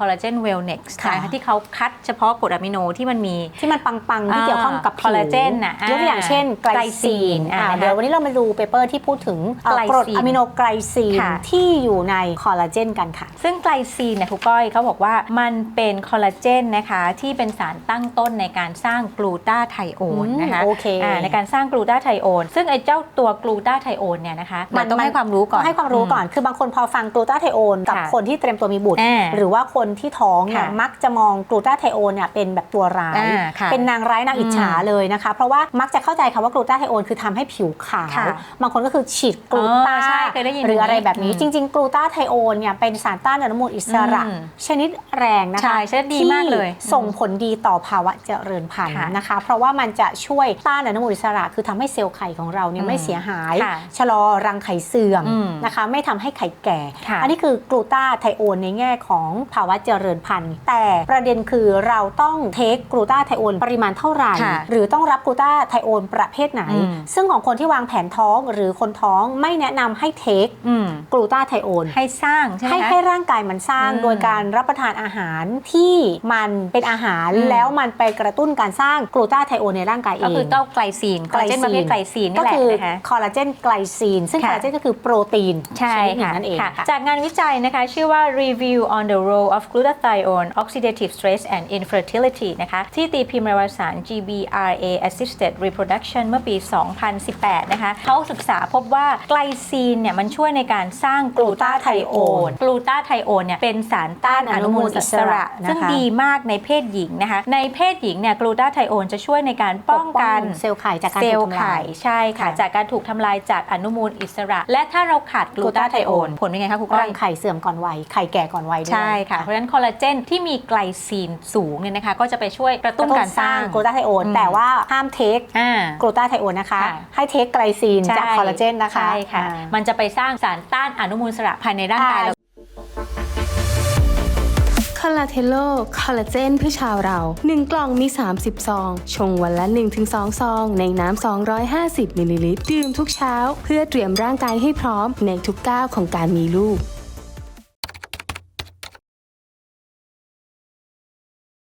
คอลลาเจนเวลเน็กซ์ค่ะนะคะที่เขาคัดเฉพาะกรดอะมิโนที่มันมีที่มันปังๆ ที่เกี่ยวข้องกับผิวคอลลาเจนน่ะอ่ายกตัวอย่างเช่นไกลซีนอ่าอ่านะคะเดี๋ยววันนี้เรามาดูเปเปอร์ที่พูดถึงเอ่อไกลซีนกรดอะมิโนไกลซีนค่ะที่อยู่ในคอลลาเจนกันค่ะ ซึ่งไกลซีนเนี่ยครูก้อยเขาบอกว่ามันเป็นคอลลาเจนนะคะที่เป็นสารตั้งต้นในการสร้างกลูตาไทโอนนะคะอืมโอเคาในการสร้างกลูตาไทโอนซึ่งไอ้เจ้าตัวกลูตาไทโอนเนี่ยนะคะมัมันนต้องให้ความรู้ก่อนให้ความรู้ก่อนคือบางคนพอฟังกลูตาไทโอนกับค่ะคนที่เตรียมตัวมีบุตรอ่าหรือว่าคนที่ท้องเนี่ยค่ะมักจะมองกลูตาไทโอนเนี่ยเป็นแบบตัวร้ายอ่าค่ะเป็นนางร้ายนางอิจฉาอืมเลยนะคะ เพราะว่ามักจะเข้าใจคำว่ากลูตาไทโอนคือทำให้ผิวขาวค่ะบางคนก็คือฉีดกลูตาอ๋อใช่เคยได้ยินหรืออะไรแบบนี้อืมจริง ๆ กลูตาไทโอนเนี่ยเป็นสารต้านอนุมูลอิสระอืมชนิดแรงนะคะใช่ชนิดดีมากเลยที่ส่งผลดีต่อภาวะเจริญพันธุ์ค่ะนะคะ เพราะว่ามันจะช่วยต้านอนุมูลอิสระ คือทำให้เซลล์ไข่ของเราเนี่ยอืมไม่เสียหายค่ะชะลอรังไข่เสื่อมอืมนะคะ ไม่ทำให้ไข่แก่ค่ะอันนี้คือกลูตาไทโอนในแง่ของภาวะเจริญพันธุ์ แต่ประเด็นคือเราต้องเทคกลูตาไทโอนปริมาณเท่าไหร่ค่ะหรือต้องรับกลูตาไทโอนประเภทไหนอืมซึ่งของคนที่วางแผนท้องหรือคนท้องไม่แนะนำให้เทคอืมกลูตาไทโอนให้สร้างใช่ไหมให้คะให้ร่างกายมันสร้างอืมโดยการรับประทานอาหารที่มันเป็นอาหารอืมแล้วมันไปกระตุ้นการสร้างกลูตาไทโอนในร่างกายเอง ก็คือเต้าไกลซีนคอลลาเจนประเภทไกลซีนนี่ก็แหละคือนะคะคอลลาเจนไกลซีน ซึ่งคค่ะอลลาเจนก็คือโปรตีนใช่ชนิดหนึ่งค่ะนั่นเองค่ะค่ะจากงานวิจัยนะคะ ชื่อว่า Review on the Role of Glutathione Oxidative Stress and Infertility นะคะที่ตีพิมพ์ในวารสาร GBRA Assisted Reproduction เมื่อปี 2018 นะคะเขาศึกษาพบว่าไกลซีนเนี่ยมันช่วยในการสร้างกลูตาไทโอนกลูตาไทโอนเนี่ยเป็นสารต้านอนุมูลอิสระนะคะซึ่งดีมากในเพศหญิงนะคะในเพศหญิงเนี่ยกลูตาไทโอนจะช่วยในการป้องกันเซลล์ไข่จากการเซลถูล์กทำลาไข่ยใช่ค่ะค่ะจากการถูกทำลายจากอนุมูลอิสระ และถ้าเราขาดกลูตาไทโอน glutathione ผลเป็นไงคะครูก้อรัยงไข่เสื่อมก่อนวัยไข่แก่ก่อนวัยด้วยใช่ค่ะเพราะฉะนั้นคอลลาเจนที่มีไกลซีนสูงเนี่ยนะคะ ก็จะไปช่วยกระตุ้นการสร้างกลูตาไทโอนอืมแต่ว่าห้ามเทคอ่ากลูตาไทโอนนะคะค่ะให้เทคไกลซีนจากใช่คอลลาเจนนะคะใช่ค่ะอ่ามันจะไปสร้างสารต้านอนุมูลอิสระภายในร่างกายเราคอลลาเทโลคอลลาเจนเพื่อชาวเรา 1 กล่องมี 30 ซอง ชงวันละ 1-2 ซอง ในน้ำ 250 มิลลิลิตร ดื่มทุกเช้า เพื่อเตรียมร่างกายให้พร้อมในทุกก้าวของการมีลูก